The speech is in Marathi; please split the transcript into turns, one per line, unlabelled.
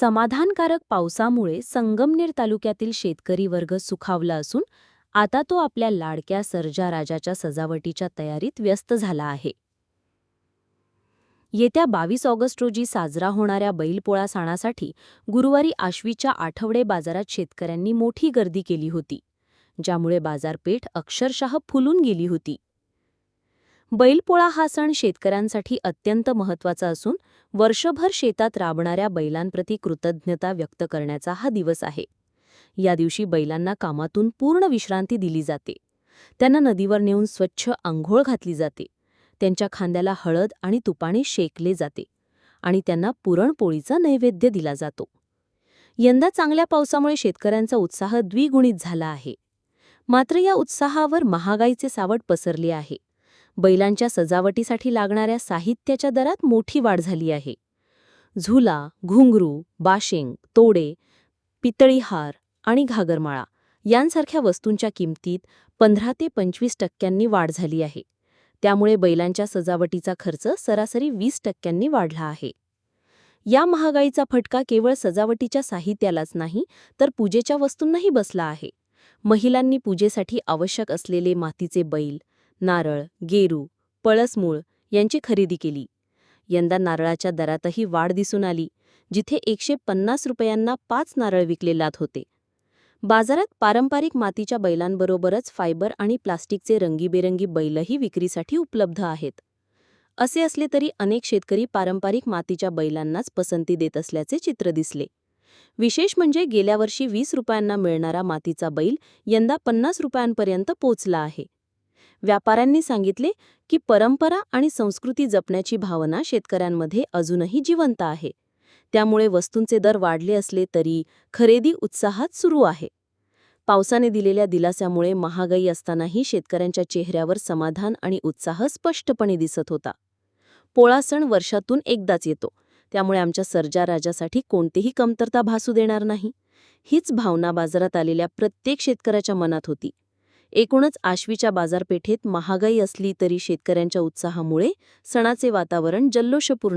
समाधानकारक पावसामुळे संगमनेर तालुक्यातील शेतकरी वर्ग सुखावला असून आता तो आपल्या लाडक्या सर्जा राजाच्या सजावटीच्या तयारीत व्यस्त झाला आहे. येत्या बावीस ऑगस्ट रोजी साजरा होणाऱ्या बैलपोळा सणासाठी गुरुवारी आश्वीच्या आठवडे बाजारात शेतकऱ्यांनी मोठी गर्दी केली होती ज्यामुळे बाजारपेठ अक्षरशः फुलून गेली होती. बैलपोळा हा सण शेतकऱ्यांसाठी अत्यंत महत्त्वाचा असून वर्षभर शेतात राबणाऱ्या बैलांप्रती कृतज्ञता व्यक्त करण्याचा हा दिवस आहे. या दिवशी बैलांना कामातून पूर्ण विश्रांती दिली जाते. त्यांना नदीवर नेऊन स्वच्छ आंघोळ घातली जाते. त्यांच्या खांद्याला हळद आणि तुपाने शेकले जाते आणि त्यांना पुरणपोळीचा नैवेद्य दिला जातो. यंदा चांगल्या पावसामुळे शेतकऱ्यांचा उत्साह द्विगुणित झाला आहे. मात्र या उत्साहावर महागाईचे सावट पसरले आहे. बैलांच्या सजावटीसाठी लागणाऱ्या साहित्याच्या दरात मोठी वाढ झाली आहे. झुला घुंगरू बाशिंग तोडे पितळी हार आणि घागरमाळा यांसारख्या वस्तूंच्या किमतीत पंधरा ते पंचवीस टक्क्यांनी वाढ झाली आहे. त्यामुळे बैलांच्या सजावटीचा खर्च सरासरी वीस टक्क्यांनी वाढला आहे. या महागाईचा फटका केवळ सजावटीच्या साहित्यालाच नाही तर पूजेच्या वस्तूंनाही बसला आहे. महिलांनी पूजेसाठी आवश्यक असलेले मातीचे बैल नारळ गेरू पळसमूळ यांची खरेदी केली. यंदा नारळाच्या दरातही वाढ दिसून आली जिथे एकशे पन्नास रुपयांना पाच नारळ विकले जात होते. बाजारात पारंपरिक मातीच्या बैलांबरोबरच फायबर आणि प्लास्टिकचे रंगीबेरंगी बैलही विक्रीसाठी उपलब्ध आहेत. असे असले तरी अनेक शेतकरी पारंपरिक मातीच्या बैलांनाच पसंती देत असल्याचे चित्र दिसले. विशेष म्हणजे गेल्या वर्षी वीस रुपयांना मिळणारा मातीचा बैल यंदा पन्नास रुपयांपर्यंत पोचला आहे. व्यापाऱ्यांनी सांगितले की परंपरा आणि संस्कृती जपण्याची भावना शेतकऱ्यांमध्ये अजूनही जिवंत आहे. त्यामुळे वस्तूंचे दर वाढले असले तरी खरेदी उत्साहात सुरू आहे. पावसाने दिलेल्या दिलास्यामुळे महागाई असतानाही शेतकऱ्यांच्या चेहऱ्यावर समाधान आणि उत्साह स्पष्टपणे दिसत होता. पोळा सण वर्षातून एकदाच येतो. त्यामुळे आमच्या सर्जा राजासाठी कोणतीही कमतरता भासू देणार नाही. हीच भावना बाजारात आलेल्या प्रत्येक शेतकऱ्याच्या मनात होती. एकूणच आश्वीच्या बाजारपेठेत महागाई असली तरी शेतकऱ्यांच्या उत्साहामुळे सणाचे वातावरण जल्लोषपूर्ण